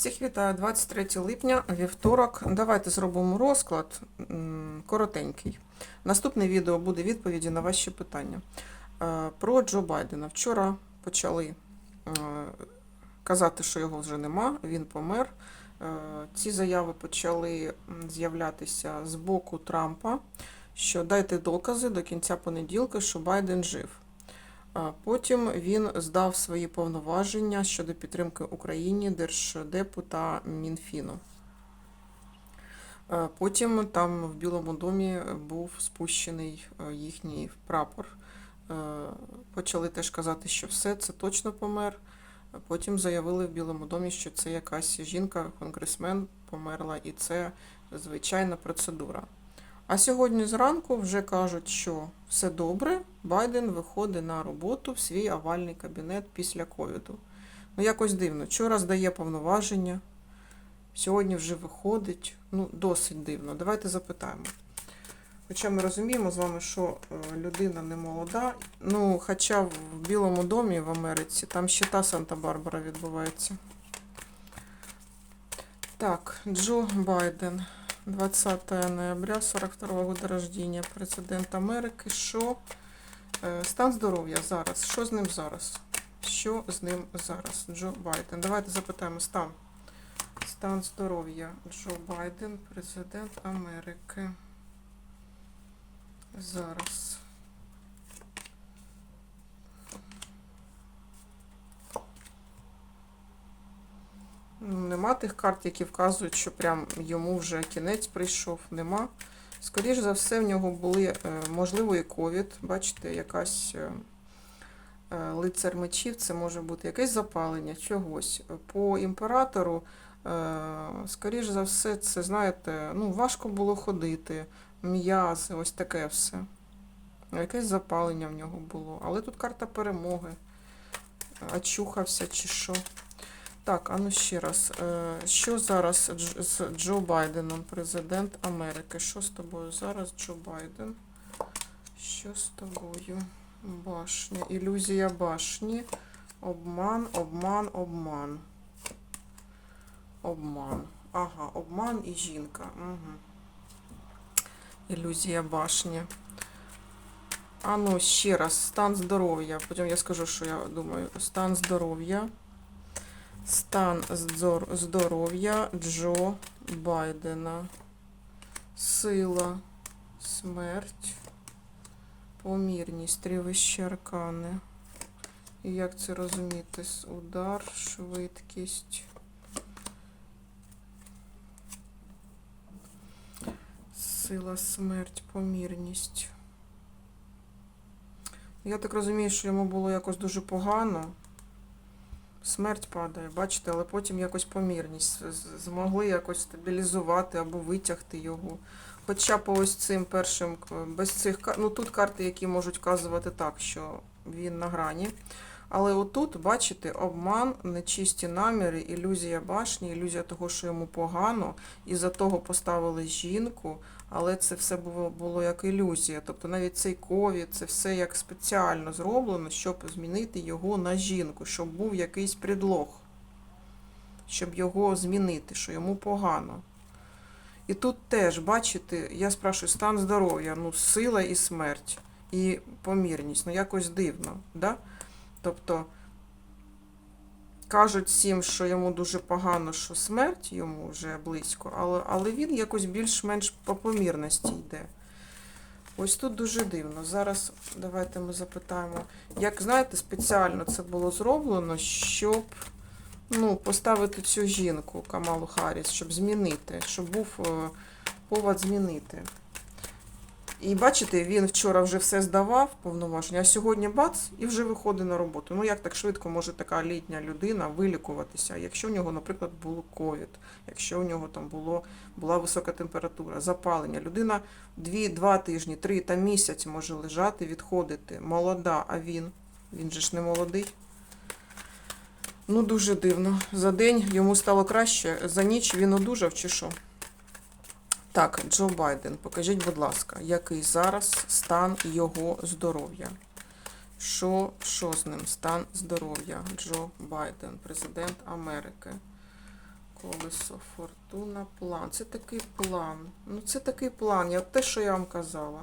Всіх вітаю 23 липня, вівторок. Давайте зробимо розклад коротенький. Наступне відео буде відповіді на ваші питання. Е, Про Джо Байдена. Вчора почали е, казати, що його вже нема, він помер. Е, Ці заяви почали з'являтися з боку Трампа, що дайте докази до кінця понеділка, що Байден жив. Потім він здав свої повноваження щодо підтримки Україні, Держдепу та Мінфіну. Е, Потім там в Білому домі був спущений е, їхній прапор. Е, Почали теж казати, що все, це точно помер. Потім заявили в Білому домі, що це якась жінка, конгресмен померла, і це звичайна процедура. А сьогодні зранку вже кажуть, що все добре, Байден виходить на роботу в свій овальний кабінет після ковіду. Ну, якось дивно. Вчора здає повноваження, сьогодні вже виходить. Ну, досить дивно. Давайте запитаємо. Хоча ми розуміємо з вами, що е, людина не молода. Ну, хоча в Білому домі в Америці там ще та Санта-Барбара відбувається. Так, Джо Байден. 20 ноября 42 года рождения. Президент Америки. Що? Е, Стан здоров'я зараз. Що з ним зараз? Що з ним зараз? Джо Байден. Давайте запитаємо стан. Стан здоров'я. Джо Байден, президент Америки. Зараз. Нема тих карт, які вказують, що прям йому вже кінець прийшов. Нема. Скоріш за все, в нього були, е, можливо, і ковід. Бачите, якась е, е, лицар мечів, це може бути якесь запалення чогось. По імператору, скоріш за все, це, знаєте, ну, важко було ходити, м'язи, ось таке все. Якесь запалення в нього було. Але тут карта перемоги. Очухався чи що. Так, а ну ще раз. Е, Що зараз з Джо Байденом, президент Америки? Що з тобою зараз, Джо Байден? Що з тобою? Башня. Ілюзія башні. Обман, обман, обман. Обман. Ага, обман і жінка. Угу. Ілюзія башні. А ну, ще раз, стан здоров'я. Потім я скажу, що я думаю. Стан здоров'я. Стан здоров'я Джо Байдена. Сила, смерть, помірність, тривищі аркани. І як це розуміти? Удар, швидкість. Сила, смерть, помірність. Я так розумію, що йому було якось дуже погано. Смерть падає, бачите, але потім якось помірність. Змогли якось стабілізувати або витягти його. Хоча по ось цим першим, без цих ну тут карти, які можуть вказувати так, що він на грані. Але отут, бачите, обман, нечисті наміри, ілюзія башні, ілюзія того, що йому погано, і за того поставили жінку, але це все було, було як ілюзія. Тобто навіть цей ковід, це все як спеціально зроблено, щоб змінити його на жінку, щоб був якийсь предлог, щоб його змінити, що йому погано. І тут теж, бачите, я спрашую, стан здоров'я, ну, сила і смерть, і помірність, ну якось дивно, да? Тобто кажуть всім, що йому дуже погано, що смерть йому вже близько, але, але він якось більш-менш по помірності йде. Ось тут дуже дивно. Зараз давайте ми запитаємо, як знаєте, спеціально це було зроблено, щоб ну, поставити цю жінку Камалу Харріс, щоб змінити, щоб був е, повод змінити. І бачите, він вчора вже все здавав повноваження, а сьогодні бац і вже виходить на роботу. Ну як так швидко може така літня людина вилікуватися, якщо в нього, наприклад, було ковід, якщо у нього там було, була висока температура, запалення. Людина дві, два тижні, три та місяць може лежати, відходити. Молода, а він, він же ж не молодий. Ну, дуже дивно. За день йому стало краще, за ніч він одужав чи що? Так, Джо Байден, покажіть, будь ласка, який зараз стан його здоров'я? Що, що з ним? Стан здоров'я? Джо Байден, президент Америки. Колесо, фортуна, план. Це такий план. Ну, це такий план. Я те, що я вам казала.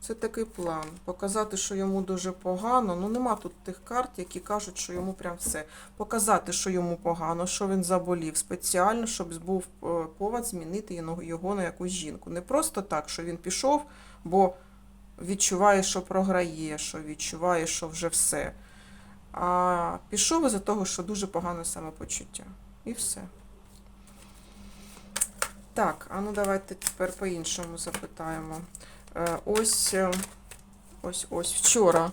Це такий план. Показати, що йому дуже погано. Ну, нема тут тих карт, які кажуть, що йому прям все. Показати, що йому погано, що він заболів спеціально, щоб був е, повод змінити його- на якусь жінку. Не просто так, що він пішов, бо відчуває, що програє, що відчуває, що вже все. А пішов із-за того, що дуже погане самопочуття. І все. Так, а ну давайте тепер по-іншому запитаємо. Е, Ось, е, ось, ось вчора.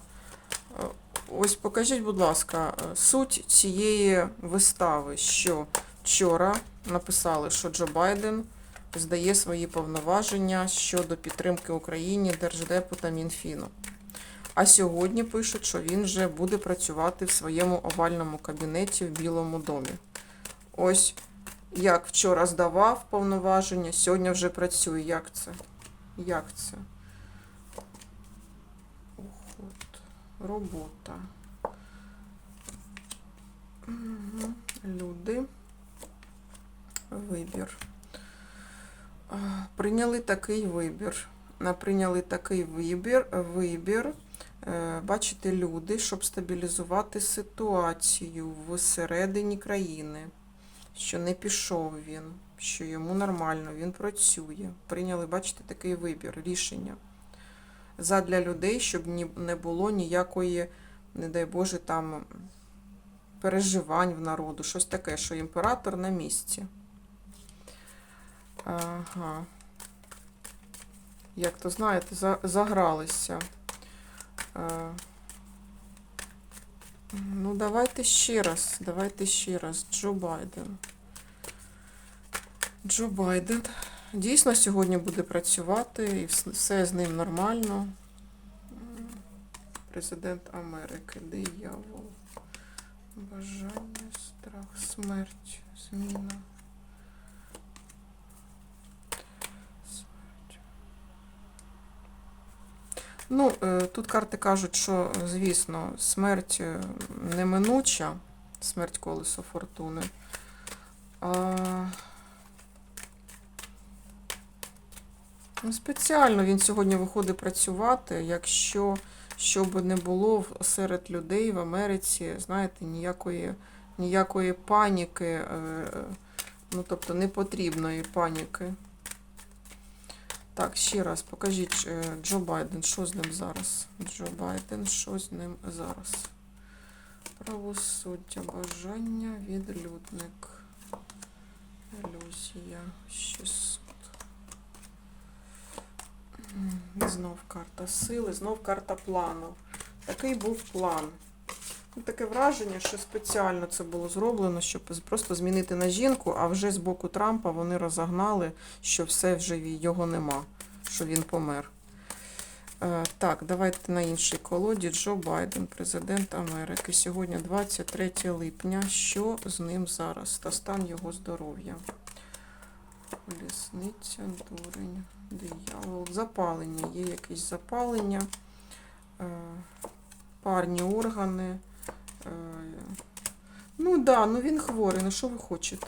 Е, Ось покажіть, будь ласка, суть цієї вистави, що вчора написали, що Джо Байден здає свої повноваження щодо підтримки Україні Держдепу та Мінфіну. А сьогодні пишуть, що він вже буде працювати в своєму овальному кабінеті в Білому домі. Ось як вчора здавав повноваження, сьогодні вже працює. Як це? Як це? Уход. Робота. Мгм. Люди. Вибір. Прийняли такий вибір. Прийняли такий вибір. Вибір. Е, Бачите, люди, щоб стабілізувати ситуацію всередині країни, що не пішов він, що йому нормально, він працює. Прийняли, бачите, такий вибір, рішення. Задля людей, щоб не було ніякої, не дай Боже, там переживань в народу, щось таке, що імператор на місці. Ага. Як то знаєте, за- загралися. Ну, давайте ще раз. Давайте ще раз. Джо Байден. Джо Байден дійсно сьогодні буде працювати і все з ним нормально. Президент Америки, диявол. Бажання, страх, смерть, зміна. Ну, е, тут карти кажуть, що, звісно, смерть е, неминуча, смерть колесо фортуни. А... Ну, спеціально він сьогодні виходить працювати, якщо щоб не було серед людей в Америці, знаєте, ніякої, ніякої паніки, е, ну тобто непотрібної паніки. Так, ще раз покажіть е, Джо Байден, що з ним зараз? Джо Байден, що з ним зараз? Правосуддя, бажання, відлюдник. Ілюзія, 600. Знов карта сили, знов карта плану. Такий був план. Таке враження, що спеціально це було зроблено, щоб просто змінити на жінку, а вже з боку Трампа вони розогнали, що все вже його нема, що він помер. Е, так, давайте на іншій колоді. Джо Байден, президент Америки. Сьогодні 23 липня. Що з ним зараз? Та стан його здоров'я. Лісниця, дурень, диявол. Запалення. Є якісь запалення. Е, парні органи. Е, ну да, ну він хворий, ну що ви хочете?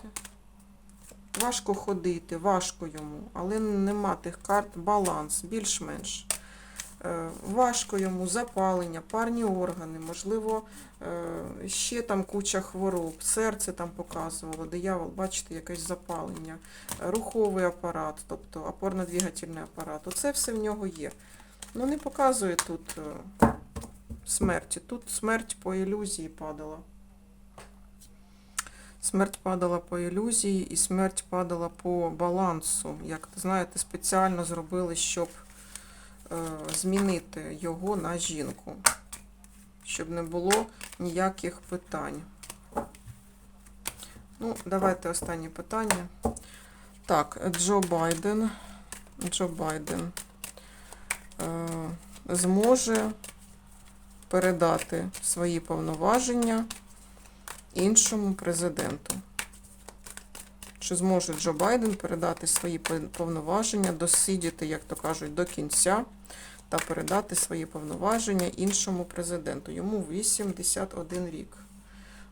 Важко ходити, важко йому, але нема тих карт, баланс, більш-менш. Е, Важко йому запалення, парні органи, можливо, е, ще там куча хвороб, серце там показувало, диявол, бачите, якесь запалення, руховий апарат, тобто опорно-двигательний апарат. Оце все в нього є. Ну, не показує тут смерті. Тут смерть по ілюзії падала. Смерть падала по ілюзії і смерть падала по балансу. Як знаєте, спеціально зробили, щоб е, змінити його на жінку. Щоб не було ніяких питань. Ну, давайте останнє питання. Так, Джо Байден. Джо Байден е, зможе передати свої повноваження іншому президенту. Чи зможе Джо Байден передати свої повноваження, досидіти, як то кажуть, до кінця та передати свої повноваження іншому президенту? Йому 81 рік.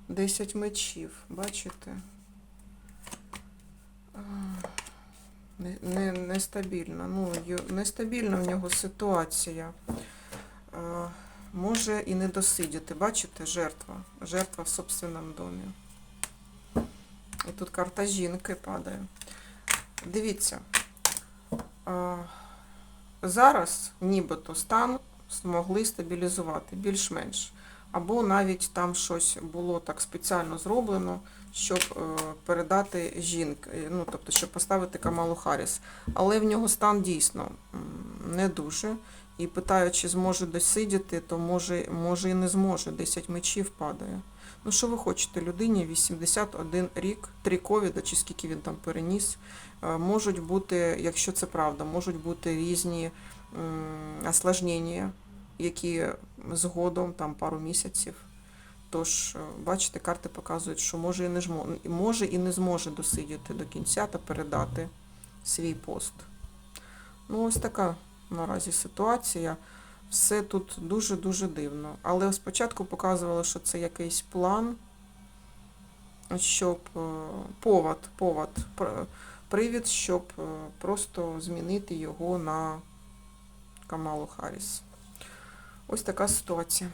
10 мечів, бачите? Не, не, нестабільна. Ну, нестабільна в нього ситуація. Може і не досидіти. Бачите, жертва. Жертва в собственному домі. І тут карта жінки падає. Дивіться. Зараз нібито стан змогли стабілізувати більш-менш. Або навіть там щось було так спеціально зроблено, щоб е, передати жінки, е, ну тобто, щоб поставити Камалу Харріс. Але в нього стан дійсно не дуже. І питаю, чи зможе досидіти, то може, може і не зможе. 10 мечів падає. Ну що ви хочете? Людині 81 рік, три ковіда, чи скільки він там переніс. Е, Можуть бути, якщо це правда, можуть бути різні осложнення, які згодом, там пару місяців. Тож, е, бачите, карти показують, що може і не може і не зможе досидіти до кінця та передати свій пост. Ну, ось така наразі ситуація. Все тут дуже-дуже дивно. Але спочатку показувало, що це якийсь план, щоб е, повод, повод, привід, щоб е, просто змінити його на Камалу Харріс. Ось така ситуація.